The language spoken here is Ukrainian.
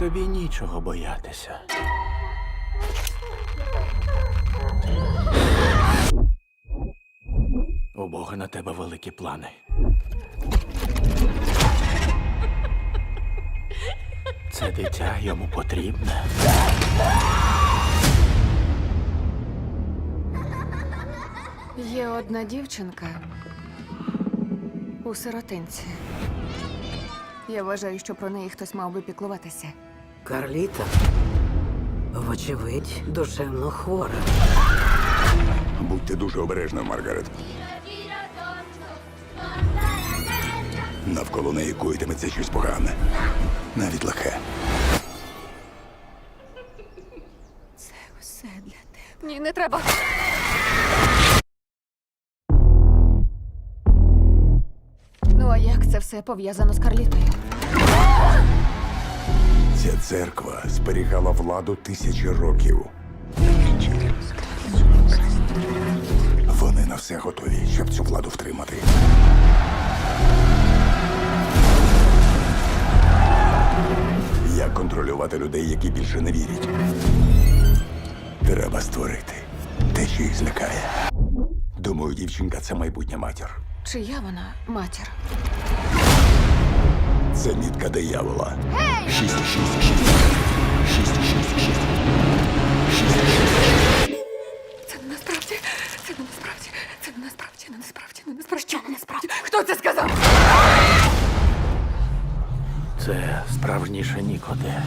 Тобі нічого боятися. У Бога на тебе великі плани. Це дитя йому потрібне. Є одна дівчинка у сиротинці. Я вважаю, що про неї хтось мав би піклуватися. Карліта, вочевидь, душевно хвора. Будьте дуже обережною, Маргарет. Навколо неї коїтиметься щось погане. Навіть лихе. Все для тебе. Ні, не треба. Ну, а як це все пов'язано з Карлітою? Ця церква зберігала владу тисячі років. Вони на все готові, щоб цю владу втримати. Як контролювати людей, які більше не вірять? Треба створити те, що їх злякає. Думаю, дівчинка це майбутня матір. Чия вона матір? Це мітка диявола. Шість, шість, шість. Шість, шість, шість. Шість, шість. Це не насправді, це не насправді, це не насправді, не насправді, не насправді. Що не насправді? Хто це сказав? Це справжніше нікоде.